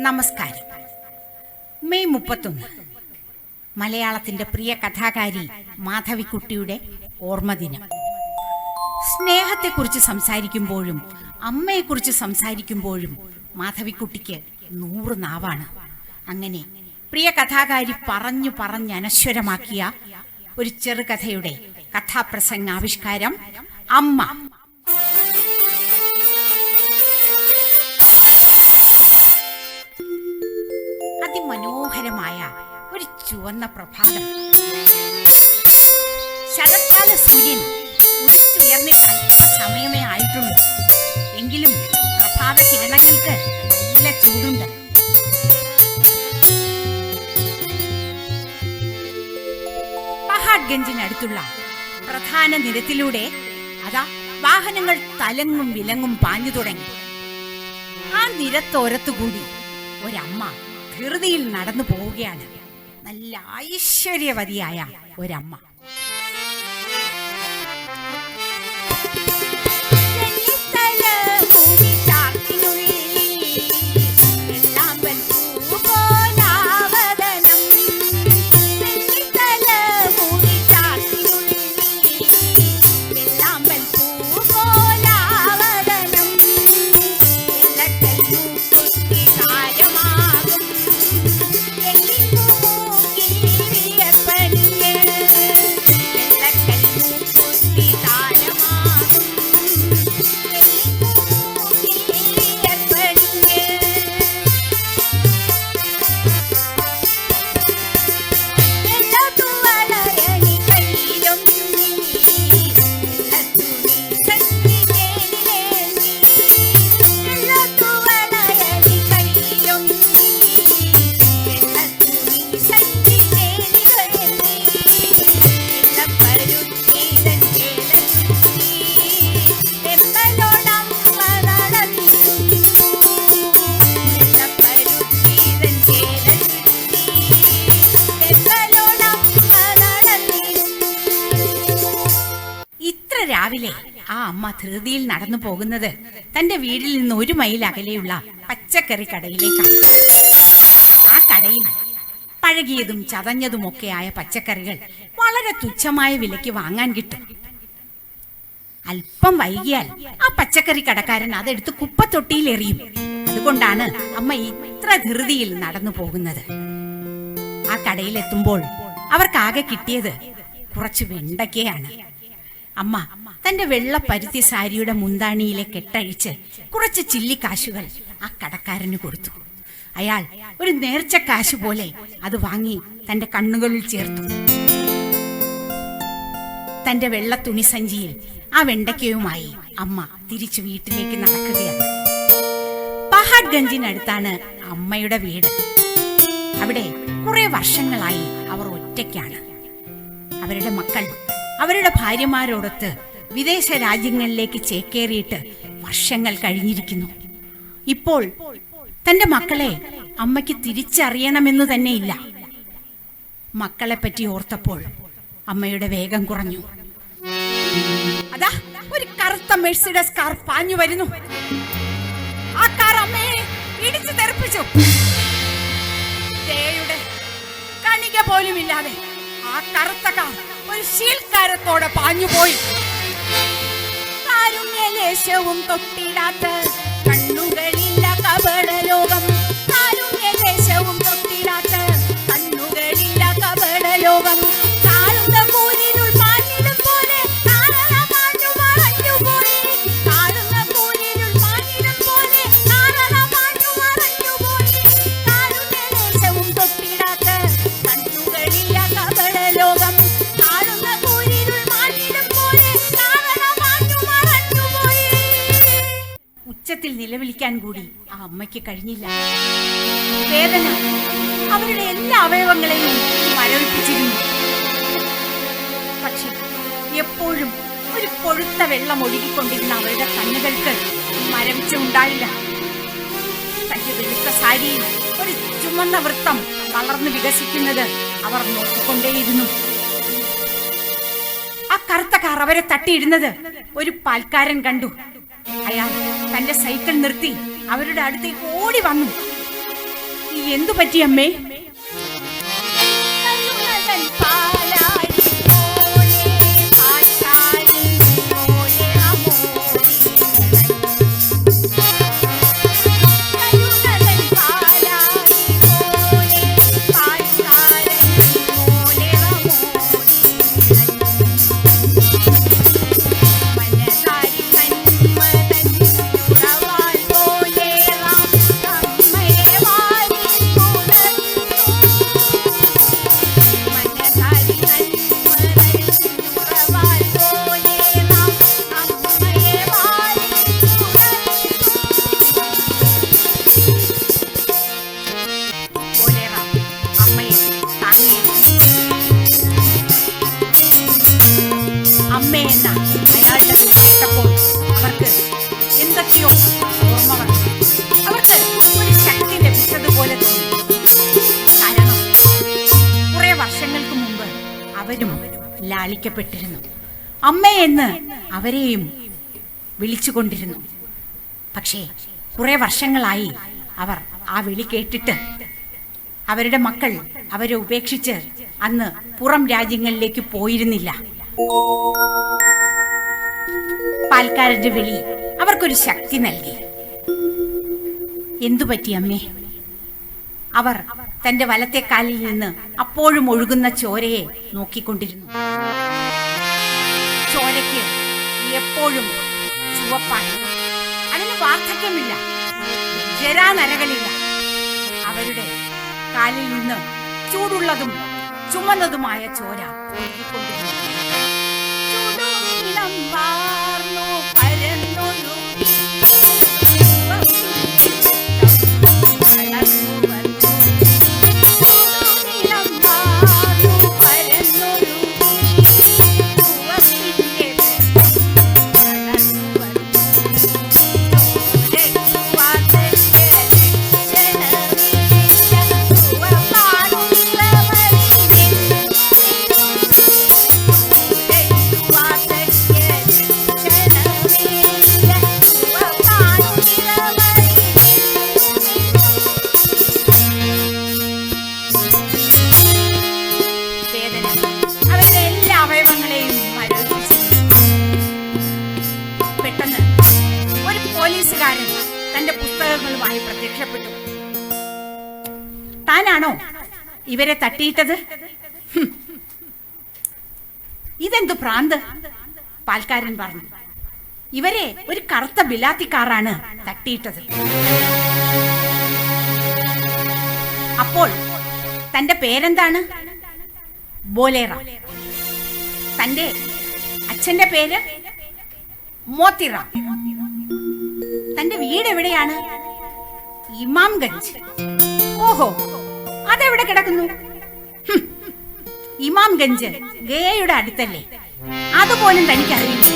നമസ്കാരം. മെയ് മുപ്പത്തൊന്ന്. മലയാളത്തിന്റെ പ്രിയ കഥാകാരി മാധവിക്കുട്ടിയുടെ ഓർമ്മദിനം. സ്നേഹത്തെക്കുറിച്ച് സംസാരിക്കുമ്പോഴും അമ്മയെക്കുറിച്ച് സംസാരിക്കുമ്പോഴും മാധവിക്കുട്ടിക്ക് നൂറ് നാവാണ്. അങ്ങനെ പ്രിയ കഥാകാരി പറഞ്ഞു പറഞ്ഞ് അനശ്വരമാക്കിയ ഒരു ചെറുകഥയുടെ കഥാപ്രസംഗാവിഷ്കാരം അമ്മ ചുവന്ന പ്രഭാതം. ശരത്കാല സൂര്യൻ ഉദിച്ചുയർന്നിട്ട് അല്പസമയമേ ആയിട്ടുള്ളൂ. എങ്കിലും പ്രഭാത കിരണങ്ങൾക്ക് നല്ല ചൂടുണ്ട്. പഹാഡ്ഗഞ്ചിനടുത്തുള്ള പ്രധാന നിരത്തിലൂടെ അതാ വാഹനങ്ങൾ തലങ്ങും വിലങ്ങും പാഞ്ഞു തുടങ്ങി. ആ നിരത്തോരത്തുകൂടി ഒരമ്മ ധൃതിയിൽ നടന്നു പോവുകയാണ് നല്ല ഐശ്വര്യവതിയായ ഒരമ്മ. രാവിലെ ആ അമ്മ ധൃതിയിൽ നടന്നു പോകുന്നത് തന്റെ വീടിൽ നിന്ന് ഒരു മൈൽ അകലെയുള്ള പച്ചക്കറി കടയിലേക്കാണ്. ആ കടയിൽ പഴകിയതും ചതഞ്ഞതുമൊക്കെയായ പച്ചക്കറികൾ വളരെ തുച്ഛമായ വിലയ്ക്ക് വാങ്ങാൻ കിട്ടും. അല്പം വൈകിയാൽ ആ പച്ചക്കറി കടക്കാരൻ അതെടുത്ത് കുപ്പത്തൊട്ടിയിൽ എറിയും. അതുകൊണ്ടാണ് അമ്മ ഇത്ര ധൃതിയിൽ നടന്നു പോകുന്നത്. ആ കടയിലെത്തുമ്പോൾ അവർക്കാകെ കിട്ടിയത് കുറച്ച് വെണ്ടയ്ക്കയാണ്. അമ്മ തന്റെ വെള്ള പരുത്തി സാരിയുടെ മുന്താണിയിലെ കെട്ടഴിച്ച് കുറച്ച് ചില്ലിക്കാശുകൾ ആ കടക്കാരന് കൊടുത്തു. അയാൾ ഒരു നേർച്ച കാശ് പോലെ അത് വാങ്ങി തന്റെ കണ്ണുകളിൽ ചേർത്തു. തന്റെ വെള്ള തുണിസഞ്ചിയിൽ ആ വെണ്ടയ്ക്കയുമായി അമ്മ തിരിച്ചു വീട്ടിലേക്ക് നടക്കുകയാണ്. പഹാഡ്ഗഞ്ചിനടുത്താണ് അമ്മയുടെ വീട്. അവിടെ കുറെ വർഷങ്ങളായി അവർ ഒറ്റയ്ക്കാണ്. അവരുടെ മക്കൾ അവരുടെ ഭാര്യമാരോടൊത്ത് വിദേശ രാജ്യങ്ങളിലേക്ക് ചേക്കേറിയിട്ട് വർഷങ്ങൾ കഴിഞ്ഞിരിക്കുന്നു. ഇപ്പോൾ തന്റെ മക്കളെ അമ്മയ്ക്ക് തിരിച്ചറിയണമെന്ന് തന്നെയില്ല മക്കളെ പറ്റി ഓർത്തപ്പോൾ അമ്മയുടെ വേഗം കുറഞ്ഞു. അതാ ഒരു കറുത്ത മെഴ്സിഡസ് കാർ പാഞ്ഞു വരുന്നു. ആ കാർ അമ്മയെ ഇടിച്ചു തെറിപ്പിച്ചു. ദയയുടെ കണിക പോലുമില്ലാതെ ആ കറുത്ത കാർ ഒരു ശീൽക്കാരത്തോടെ പാഞ്ഞുപോയി. കാരുണ്യലേശവും തൊട്ടിടാത്ത കണ്ണുകളില്ല കപടലോകം കാരുണ്യലേശവും നിലവിളിക്കാൻ കൂടി ആ അമ്മയ്ക്ക് കഴിഞ്ഞില്ല. വേദന അവരുടെ എല്ലാ അവയവങ്ങളെയും മരവിപ്പിച്ചിരുന്നു പക്ഷെ എപ്പോഴും ഒരു പൊഴുത്ത വെള്ളം ഒഴുകിക്കൊണ്ടിരുന്ന അവരുടെ കണ്ണുകൾക്ക് മരവിച്ച ഉണ്ടായില്ല തന്റെ വെളുത്ത സാരിയിൽ ഒരു ചുമന്ന വൃത്തം വളർന്നു വികസിക്കുന്നത് അവർ നോക്കിക്കൊണ്ടേയിരുന്നു. ആ കറുത്ത കാർ അവരെ തട്ടിയിടുന്നത് ഒരു പാൽക്കാരൻ കണ്ടു. അയാൾ തന്റെ സൈക്കിൾ നിർത്തി അവരുടെ അടുത്തേക്ക് ഓടി വന്നു. എന്തു പറ്റി ലാളിക്കപ്പെട്ടിരുന്നു അമ്മയെന്ന് അവരെയും വിളിച്ചുകൊണ്ടിരുന്നു. പക്ഷേ കുറെ വർഷങ്ങളായി അവർ ആ വിളി കേട്ടിട്ട് അവരുടെ മക്കൾ അവരെ ഉപേക്ഷിച്ച് അന്ന് പുറം രാജ്യങ്ങളിലേക്ക് പോയിരുന്നില്ല. പാൽക്കാരന്റെ വിളി അവർക്കൊരു ശക്തി നൽകി. എന്തു പറ്റി അമ്മേ? അവർ തന്റെ വലത്തെ കാലിൽ നിന്ന് അപ്പോഴും ഒഴുകുന്ന ചോരയെ നോക്കിക്കൊണ്ടിരുന്നു. ചോരയ്ക്ക് എപ്പോഴും ചുവപ്പാണ്. അതിന് വാർദ്ധക്യമില്ല. ജരാനരകളില്ല. അവരുടെ കാലിൽ നിന്ന് ചൂടുള്ളതും ചുമന്നതുമായ ചോര ഒഴുകിക്കൊണ്ടിരുന്നു. ഇവരെ തട്ടിയിട്ടത്. ഇതെന്തു പ്രാന്ത്? പാൽക്കാരൻ പറഞ്ഞു. ഇവരെ ഒരു കറുത്ത ബിലാത്തിക്കാറാണ് തട്ടിയിട്ടത്. അപ്പോൾ തന്റെ പേരെന്താണ്? ബോലേറ. തന്റെ അച്ഛന്റെ പേര്? മോത്തിറ. തന്റെ വീട് എവിടെയാണ്? ഇമാംഗഞ്ച്. ഓഹോ. അതെവിടെ കിടക്കുന്നു? ഇമാം ഗഞ്ച് ഗേയുടെ അടുത്തല്ലേ? അതുപോലും തനിക്കറിയില്ല.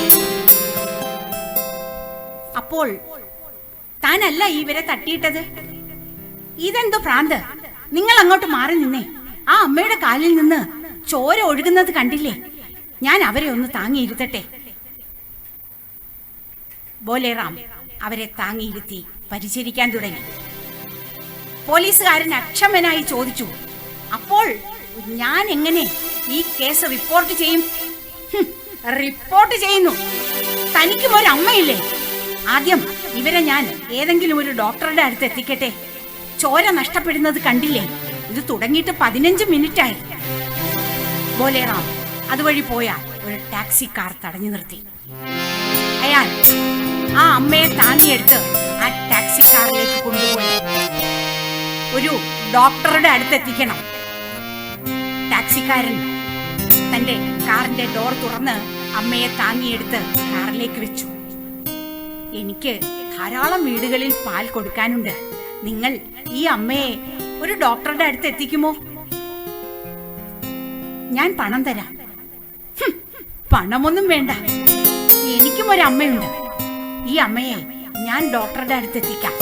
അപ്പോൾ താനല്ല ഇവരെ തട്ടിയിട്ടത്? ഇതെന്തോ ഭ്രാന്ത്. നിങ്ങൾ അങ്ങോട്ട് മാറി നിന്നേ. ആ അമ്മയുടെ കാലിൽ നിന്ന് ചോര ഒഴുകുന്നത് കണ്ടില്ലേ? ഞാൻ അവരെ ഒന്ന് താങ്ങിയിരുത്തട്ടെ ബോലേറാം അവരെ താങ്ങിയിരുത്തി പരിചരിക്കാൻ തുടങ്ങി. പോലീസുകാരൻ അക്ഷമനായി ചോദിച്ചു അപ്പോൾ ഞാൻ എങ്ങനെ ഈ കേസ് റിപ്പോർട്ട് ചെയ്യും? റിപ്പോർട്ട് ചെയ്യുന്നു. തനിക്കും ഒരു അമ്മയില്ലേ? ആദ്യം ഇവരെ ഞാൻ ഏതെങ്കിലും ഒരു ഡോക്ടറുടെ അടുത്ത് എത്തിക്കട്ടെ. ചോര നഷ്ടപ്പെടുന്നത് കണ്ടില്ലേ? ഇത് തുടങ്ങിയിട്ട് പതിനഞ്ച് മിനിറ്റായി. ബോലേറാം അതുവഴി പോയ ഒരു ടാക്സി കാർ തടഞ്ഞു നിർത്തി. അയാൾ ആ അമ്മയെ താങ്ങിയെടുത്ത് ആ ടാക്സി കാറിലേക്ക് കൊണ്ടുപോയി. ഒരു ഡോക്ടറുടെ അടുത്തെത്തിക്കണം. ടാക്സിക്കാരൻ തന്റെ കാറിന്റെ ഡോർ തുറന്ന് അമ്മയെ താങ്ങിയെടുത്ത് കാറിലേക്ക് വെച്ചു. എനിക്ക് ധാരാളം വീടുകളിൽ പാൽ കൊടുക്കാനുണ്ട്. നിങ്ങൾ ഈ അമ്മയെ ഒരു ഡോക്ടറുടെ അടുത്ത് എത്തിക്കുമോ? ഞാൻ പണം തരാം. പണമൊന്നും വേണ്ട. എനിക്കും ഒരു അമ്മയുണ്ട്. ഈ അമ്മയെ ഞാൻ ഡോക്ടറുടെ അടുത്ത് എത്തിക്കാം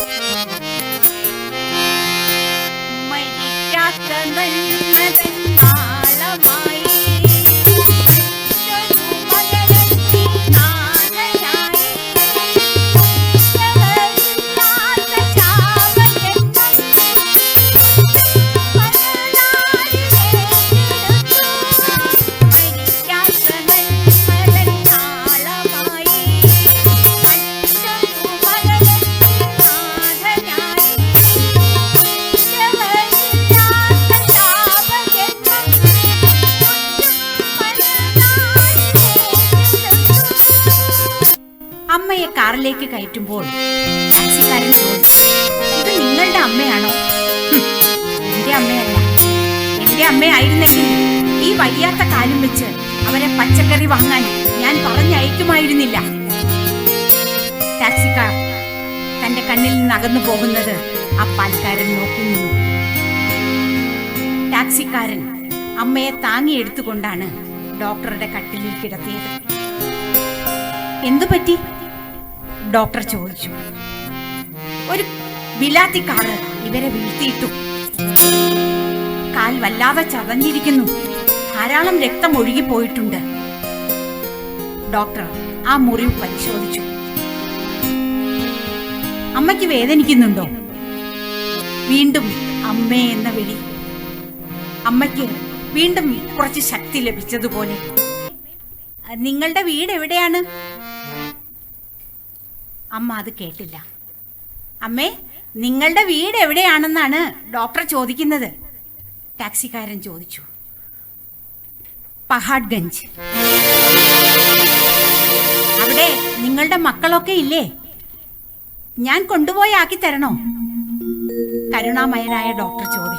കാറിലേക്ക് കയറ്റുമ്പോൾ ടാക്സിക്കാരൻ ചോദിച്ചു ഇത് നിങ്ങളുടെ അമ്മയാണോ? എന്റെ അമ്മയല്ല. എന്റെ അമ്മയായിരുന്നെങ്കിൽ ഈ വയ്യാത്ത കാലം വെച്ച് അവരെ പച്ചക്കറി വാങ്ങാൻ ഞാൻ പറഞ്ഞയക്കുമായിരുന്നില്ല. ടാക്സിക്കാർ തന്റെ കണ്ണിൽ നിന്ന് അകന്നു പോകുന്നത് ആ പാൽക്കാരൻ നോക്കി നിന്നു. ടാക്സിക്കാരൻ അമ്മയെ താങ്ങിയെടുത്തുകൊണ്ടാണ് ഡോക്ടറുടെ കട്ടിലിൽ കിടത്തിയത്. എന്തു പറ്റി? ഡോക്ടർ ചോദിച്ചു. ഒരു വിലാത്തി കാറ് ഇവരെ വീഴ്ത്തിയിട്ടു. കാൽ വല്ലാതെ ചതഞ്ഞിരിക്കുന്നു. ധാരാളം രക്തം ഒഴുകിപ്പോയിട്ടുണ്ട്. ഡോക്ടർ ആ മുറിവ് പരിശോധിച്ചു. അമ്മയ്ക്ക് വേദനിക്കുന്നുണ്ടോ? വീണ്ടും അമ്മേ എന്ന വിളി. അമ്മയ്ക്ക് വീണ്ടും കുറച്ച് ശക്തി ലഭിച്ചതുപോലെ. നിങ്ങളുടെ വീട് എവിടെയാണ്? അമ്മ അത് കേട്ടില്ല. അമ്മേ നിങ്ങളുടെ വീട് എവിടെയാണെന്നാണ് ഡോക്ടർ ചോദിക്കുന്നത്. ടാക്സിക്കാരൻ ചോദിച്ചു. പഹാഡ്ഗഞ്ച്. അവിടെ നിങ്ങളുടെ മക്കളൊക്കെ ഇല്ലേ? ഞാൻ കൊണ്ടുപോയി ആക്കി തരണോ? കരുണാമയനായ ഡോക്ടർ ചോദിച്ചു.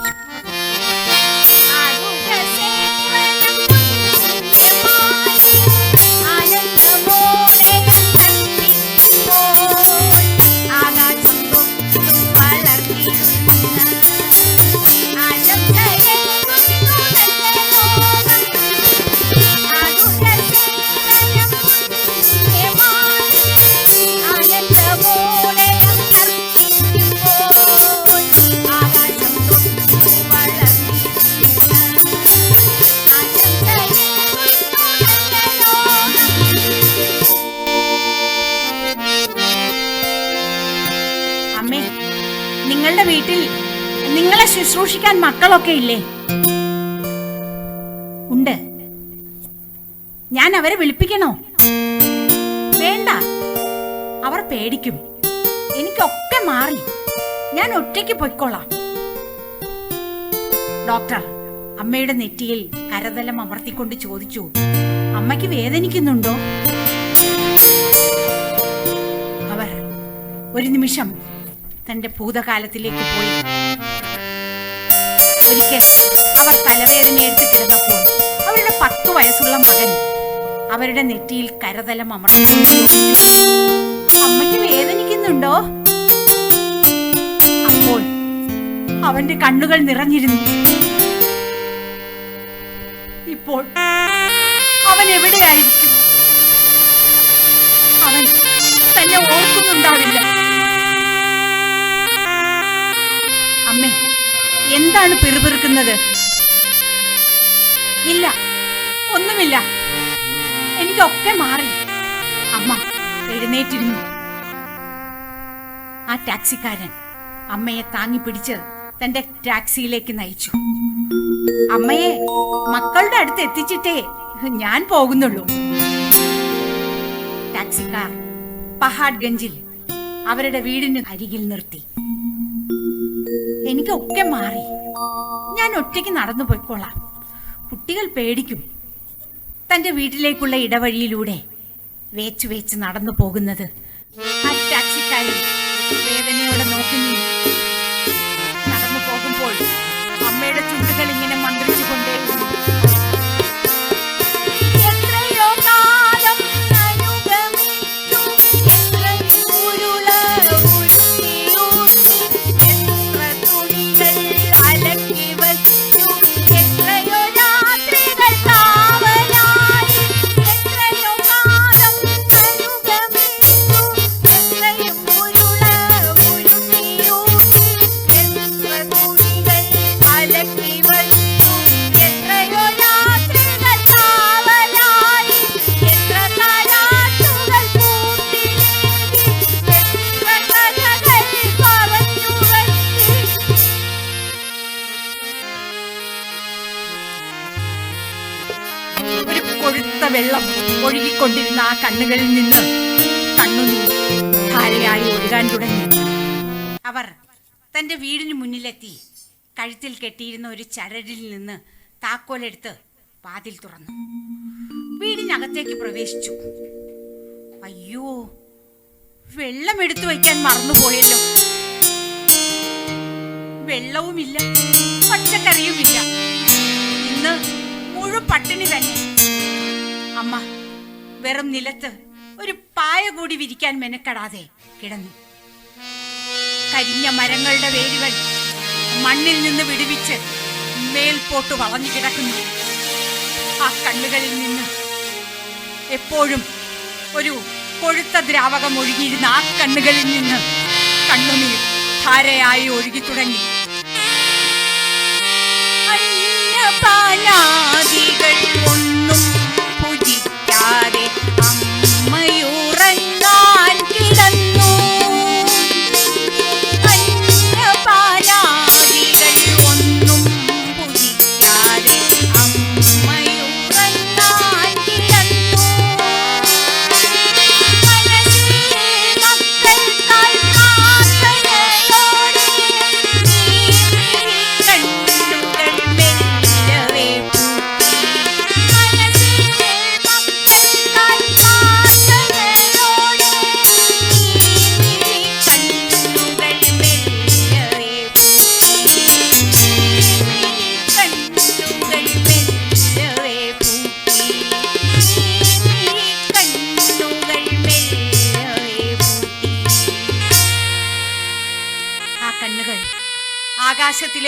നിങ്ങളെ മക്കളൊക്കെ ഇല്ലേ? ഉണ്ട്. ഞാൻ അവരെ വിളിപ്പിക്കണോ? വേണ്ട. അവർ പേടിക്കും. എനിക്കൊക്കെ മാറി. ഞാൻ ഒറ്റയ്ക്ക് പൊയ്ക്കോളാം. ഡോക്ടർ അമ്മയുടെ നെറ്റിയിൽ കരതലം അമർത്തിക്കൊണ്ട് ചോദിച്ചു. അമ്മയ്ക്ക് വേദനിക്കുന്നുണ്ടോ? അവർ ഒരു നിമിഷം തന്റെ ഭൂതകാലത്തിലേക്ക് പോയി. ഒരിക്കൽ അവർ തലവേദന എടുത്ത് കിടന്നപ്പോൾ അവരുടെ പത്തു വയസ്സുള്ള മകൻ അവരുടെ നെറ്റിയിൽ കരതലം അമർത്തി അമ്മയ്ക്ക് വേദനിക്കുന്നുണ്ടോ? അപ്പോൾ അവന്റെ കണ്ണുകൾ നിറഞ്ഞിരുന്നു. ഇപ്പോൾ അവൻ എവിടെയായിരിക്കും? അവൻ തന്നെ ഓർക്കുന്നുണ്ടാവില്ല. എന്താണ് പിറുപിറുക്കുന്നത്? ഇല്ല ഒന്നുമില്ല. എനിക്കൊക്കെ മാറി. അമ്മ എഴുന്നേറ്റിരുന്നു. ആ ടാക്സിക്കാരൻ അമ്മയെ താങ്ങി പിടിച്ച് തന്റെ ടാക്സിയിലേക്ക് നയിച്ചു. അമ്മയെ മക്കളുടെ അടുത്ത് എത്തിച്ചിട്ടേ ഞാൻ പോകുന്നുള്ളൂ. ടാക്സിക്കാർ പഹാഡ്ഗഞ്ചിൽ അവരുടെ വീടിന് അരികിൽ നിർത്തി. എനിക്കൊക്കെ മാറി. ഞാൻ ഒറ്റയ്ക്ക് നടന്നു പോയിക്കോളാം. കുട്ടികൾ പേടിക്കും. തന്റെ വീട്ടിലേക്കുള്ള ഇടവഴിയിലൂടെ വേച്ചു വേച്ച് നടന്നു പോകുന്നത് ഒഴുകിക്കൊണ്ടിരുന്ന ആ കണ്ണുകളിൽ നിന്ന് കണ്ണുനീർ ധാരയായി ഒഴുകാൻ തുടങ്ങി. അവർ തന്റെ വീടിന് മുന്നിലെത്തി. കഴുത്തിൽ കെട്ടിയിരുന്ന ഒരു ചരടിൽ നിന്ന് താക്കോലെടുത്ത് വാതിൽ തുറന്നു. വീടിനകത്തേക്ക് പ്രവേശിച്ചു. അയ്യോ വെള്ളം എടുത്തു വയ്ക്കാൻ മറന്നുപോയല്ലോ. വെള്ളവുമില്ല പച്ചക്കറിയുമില്ല. ഇന്ന് മുഴു പട്ടിണി തന്നെ. അമ്മ വെറും നിലത്ത് ഒരു പായ കൂടി വിരിക്കാൻ മെനക്കെടാതെ കിടന്നു. കരിഞ്ഞ മരങ്ങളുടെ വേരുകൾ മണ്ണിൽ നിന്ന് വിടുവിച്ച് മേൽപോട്ട് വളഞ്ഞു കിടക്കുന്നു. ആ കണ്ണുകളിൽ നിന്ന് എപ്പോഴും ഒരു കൊഴുത്ത ദ്രാവകം ഒഴുകിയിരുന്ന ആ കണ്ണുകളിൽ നിന്ന് കണ്ണുനീർ ധാരയായി ഒഴുകി തുടങ്ങി.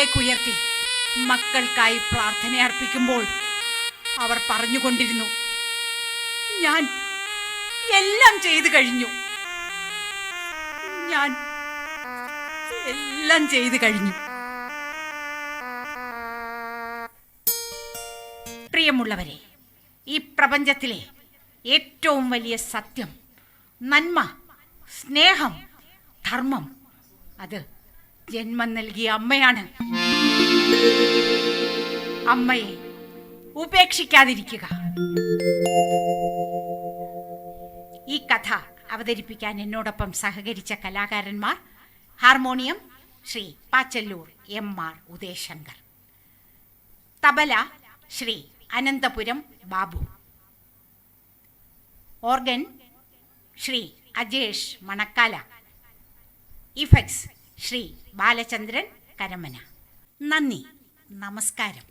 ആകാശത്തിലേക്ക് ഉയർത്തി. മക്കൾക്കായി പ്രാർത്ഥന അർപ്പിക്കുമ്പോൾ അവർ പറഞ്ഞുകൊണ്ടിരുന്നു ഞാൻ എല്ലാം ചെയ്തു കഴിഞ്ഞു. ഞാൻ എല്ലാം ചെയ്തു കഴിഞ്ഞു. പ്രിയമുള്ളവരെ ഈ പ്രപഞ്ചത്തിലെ ഏറ്റവും വലിയ സത്യം നന്മ സ്നേഹം ധർമ്മം അത് ജന്മം നൽകിയ അമ്മയാണ്. അമ്മയെ ഉപേക്ഷിക്കാതിരിക്കുക. ഈ കഥ അവതരിപ്പിക്കാൻ എന്നോടൊപ്പം സഹകരിച്ച കലാകാരന്മാർ harmonium Shri Pachalloor M R Udayashankar. Tabla Shri Ananthapuram Babu. Organ Shri Ajesh Manakkala. Effects Shri Balachandran Karamana. നന്ദി. നമസ്കാരം.